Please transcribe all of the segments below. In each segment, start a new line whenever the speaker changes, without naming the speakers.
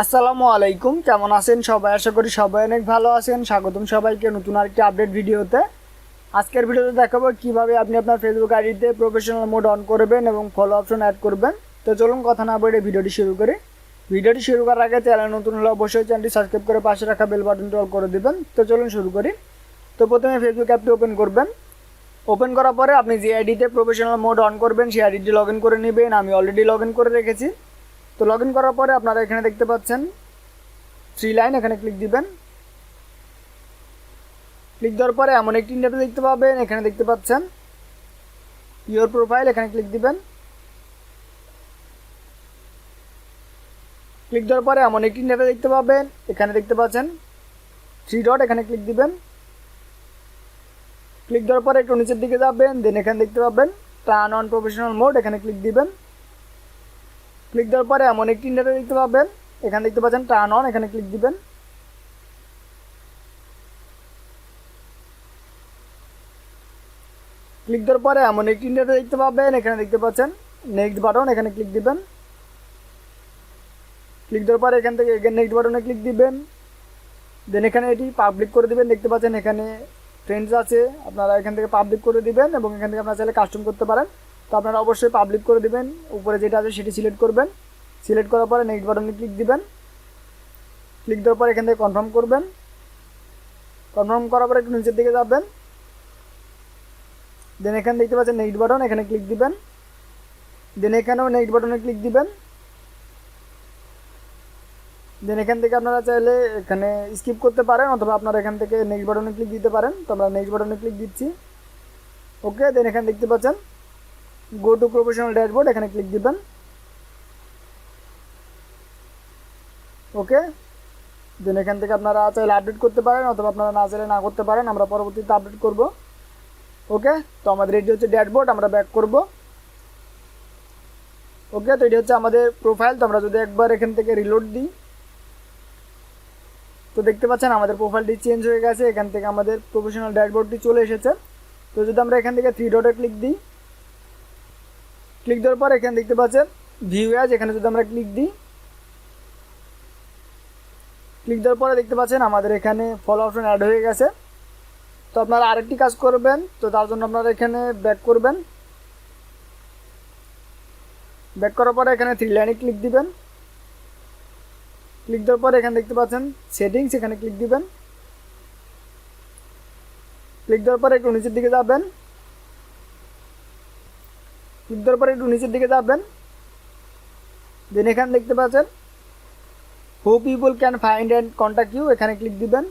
আসসালামু আলাইকুম, কেমন আছেন সবাই? আশা করি সবাই অনেক ভালো আছেন। স্বাগতম সবাইকে নতুন আরেকটি আপডেট ভিডিওতে। আজকের ভিডিওতে দেখাবো কীভাবে আপনি আপনার ফেসবুক আইডিতে প্রফেশনাল মোড অন করবেন এবং ফলো অপশন অ্যাড করবেন। তো চলুন কথা না বলে ভিডিওটি শুরু করি। ভিডিওটি শুরু করার আগে চ্যানেল নতুন হলে অবশ্যই চ্যানেলটি সাবস্ক্রাইব করে পাশে রাখা বেল বাটনটি অল করে দেবেন। তো চলুন শুরু করি। তো প্রথমে ফেসবুক অ্যাপটি ওপেন করবেন। ওপেন করার পরে আপনি যে আইডিতে প্রফেশনাল মোড অন করবেন, সেই আইডিটি লগ ইন করে নেবেন। আমি অলরেডি লগ ইন করে রেখেছি। তো লগ করার পরে আপনারা এখানে দেখতে পাচ্ছেন থ্রি লাইন এখানে ক্লিক দিবেন। ক্লিক দেওয়ার পরে এমন একটি ইন্টারভিউ দেখতে পাবেন, এখানে দেখতে পাচ্ছেন ইওর প্রোফাইল এখানে ক্লিক দিবেন। ক্লিক দেওয়ার পরে এমন একটি ইন্টারভিউ দেখতে পাবেন, এখানে দেখতে পাচ্ছেন থ্রি ডট এখানে ক্লিক দিবেন। ক্লিক দেওয়ার পরে একটু নিচের দিকে যাবেন দেন এখানে দেখতে পাবেন টার্ন অন প্রফেশনাল মোড এখানে ক্লিক দিবেন। ক্লিক দেওয়ার পরে এমন একটি ইন্টারভিউ দেখতে পাবেন। এখানে দেখতে পাচ্ছেন টার্ন অন এখানে ক্লিক দিবেন। ক্লিক দেওয়ার পরে এমন একটি ইন্টারভিউ দেখতে পাবেন। এখানে দেখতে পাচ্ছেন নেক্সট বাটন এখানে ক্লিক দিবেন। ক্লিক দেওয়ার পরে এখান থেকে নেক্সট বাটনে ক্লিক দিবেন। দেন এখানে এটি পাবলিক করে দিবেন। দেখতে পাচ্ছেন এখানে ফ্রেন্ডস আছে। আপনারা এখান থেকে পাবলিক করে দিবেন এবং এখান থেকে আপনারা চাইলে কাস্টম করতে পারেন। তো আপনারা অবশ্যই পাবলিক করে দেবেন। উপরে যেটা আছে সেটি সিলেক্ট করবেন। সিলেক্ট করার পরে নেক্সট বাটনে ক্লিক দিবেন। ক্লিক দেওয়ার পরে এখান থেকে কনফার্ম করবেন। কনফার্ম করার পরে একটু নিচের দিকে যাবেন। দেন এখানে দেখতে পাচ্ছেন নেক্সট বাটন এখানে ক্লিক দিবেন। দেন এখানেও নেক্সট বাটনে ক্লিক দিবেন। দেন এখান থেকে আপনারা চাইলে এখানে স্কিপ করতে পারেন, অথবা আপনারা এখান থেকে নেক্সট বাটনে ক্লিক দিতে পারেন। তো আমরা নেক্সট বাটনে ক্লিক দিচ্ছি। ওকে দেন এখানে দেখতে পাচ্ছেন গো টু প্রফেশনাল ড্যাশবোর্ড এখানে ক্লিক দিবেন। ওকে দেন এখান থেকে আপনারা চাইলে আপডেট করতে পারেন, অথবা আপনারা না চাইলে না করতে পারেন, আমরা পরবর্তীতে আপডেট করব। ওকে তো আমাদের এটি হচ্ছে ড্যাশবোর্ড আমরা ব্যাক করব। ওকে তো এটি হচ্ছে আমাদের প্রোফাইল তো আমরা যদি একবার এখান থেকে রিলোড দিই, তো দেখতে পাচ্ছেন আমাদের প্রোফাইলটি চেঞ্জ হয়ে গেছে, এখান থেকে আমাদের প্রফেশনাল ড্যাশবোর্ডটি চলে এসেছে। তো যদি আমরা এখান থেকে থ্রি ডটে ক্লিক দিই ক্লিক দেওয়ার পর এখানে দেখতে পাচ্ছেন ভিউ অ্যাজ এখানে যদি আমরা ক্লিক দিই ক্লিক দেওয়ার পরে দেখতে পাচ্ছেন আমাদের এখানে ফলো অপশন অ্যাড হয়ে গেছে। তো আপনারা আরেকটি কাজ করবেন, তো তার জন্য আপনারা এখানে ব্যাক করবেন। ব্যাক করার পরে এখানে থ্রি লাইনে ক্লিক দিবেন। ক্লিক দেওয়ার পরে এখানে দেখতে পাচ্ছেন সেটিংস এখানে ক্লিক দিবেন। ক্লিক দেওয়ার পরে একটু নিচের দিকে যাবেন। ক্লিক দেওয়ার পরে একটু নিচের দিকে যাবেন। দেন এখানে দেখতে পাচ্ছেন who people can find and contact you এখানে ক্লিক দিবেন।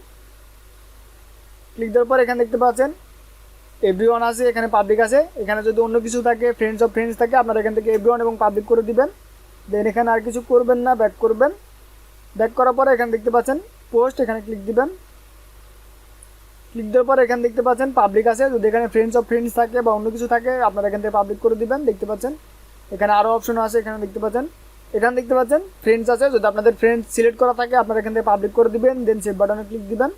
ক্লিক দেওয়ার পর এখানে দেখতে পাচ্ছেন এভরিওয়ান আছে, এখানে পাবলিক আছে। এখানে যদি অন্য কিছু থাকে ফ্রেন্ডস অফ ফ্রেন্ডস থাকে, আপনারা এখান থেকে এভরিওয়ান এবং পাবলিক করে দিবেন। দেন এখানে আর কিছু করবেন না ব্যাক করবেন। ব্যাক করার পরে এখানে দেখতে পাচ্ছেন পোস্ট এখানে ক্লিক দিবেন। ক্লিক দেওয়ার পর এখানে দেখতে পাচ্ছেন পাবলিক আছে। যদি এখানে ফ্রেন্ডস অফ ফ্রেন্ডস থাকে বা অন্য কিছু থাকে, আপনারা এখান থেকে পাবলিক করে দিবেন, দেখতে পাচ্ছেন। এখানে আরও অপশন আছে, এখানে দেখতে পাচ্ছেন। এখানে দেখতে পাচ্ছেন ফ্রেন্ডস আছে। যদি আপনাদের ফ্রেন্ডস সিলেক্ট করা থাকে, আপনারা এখান থেকে পাবলিক করে দিবেন দেন সেভ বাটনে ক্লিক দিবেন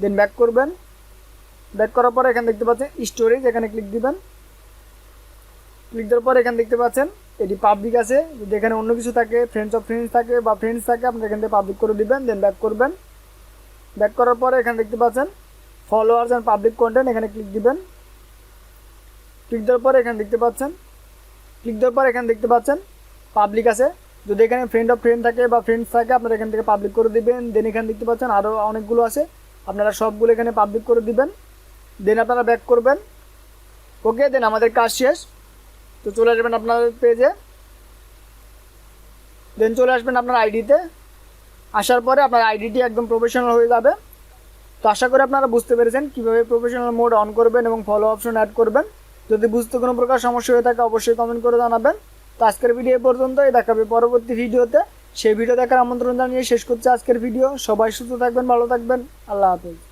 দেন ব্যাক করবেন। ব্যাক করার পরে এখানে দেখতে পাচ্ছেন স্টোরেজ এখানে ক্লিক দিবেন। ক্লিক দেওয়ার পর এখানে দেখতে পাচ্ছেন এটি পাবলিক আছে। যদি এখানে অন্য কিছু থাকে ফ্রেন্ডস অফ ফ্রেন্ডস থাকে বা ফ্রেন্ডস থাকে, আপনারা এখান থেকে পাবলিক করে দিবেন দেন ব্যাক করবেন। ব্যাক করার পরে এখানে দেখতে পাচ্ছেন ফলোয়ার্স অ্যান্ড পাবলিক কন্টেন্ট এখানে ক্লিক দিবেন। ক্লিক দেওয়ার পরে এখানে দেখতে পাচ্ছেন। ক্লিক দেওয়ার পরে এখানে দেখতে পাচ্ছেন পাবলিক আছে। যদি এখানে ফ্রেন্ড অফ ফ্রেন্ড থাকে বা ফ্রেন্ডস থাকে, আপনারা এখান থেকে পাবলিক করে দিবেন। দেন এখানে দেখতে পাচ্ছেন আরও অনেকগুলো আছে। আপনারা সবগুলো এখানে পাবলিক করে দিবেন। দেন আপনারা ব্যাক করবেন। ওকে দেন আমাদের কাজ শেষ। তো চলে আসবেন আপনার পেজে দেন চলে আসবেন আপনার আইডিতে আসার পরে আপনার আইডিটি একদম প্রফেশনাল হয়ে যাবে। তো আশা করি আপনারা বুঝতে পেরেছেন কীভাবে প্রফেশনাল মোড অন করবেন এবং ফলো অপশন অ্যাড করবেন। যদি বুঝতে কোনো প্রকার সমস্যা হয়ে থাকে, অবশ্যই কমেন্ট করে জানাবেন। তো আজকের ভিডিও এ পর্যন্তই দেখাবে পরবর্তী ভিডিওতে সেই ভিডিও দেখার আমন্ত্রণ জানিয়ে শেষ করছে আজকের ভিডিও সবাই সুস্থ থাকবেন, ভালো থাকবেন। আল্লাহ হাফেজ।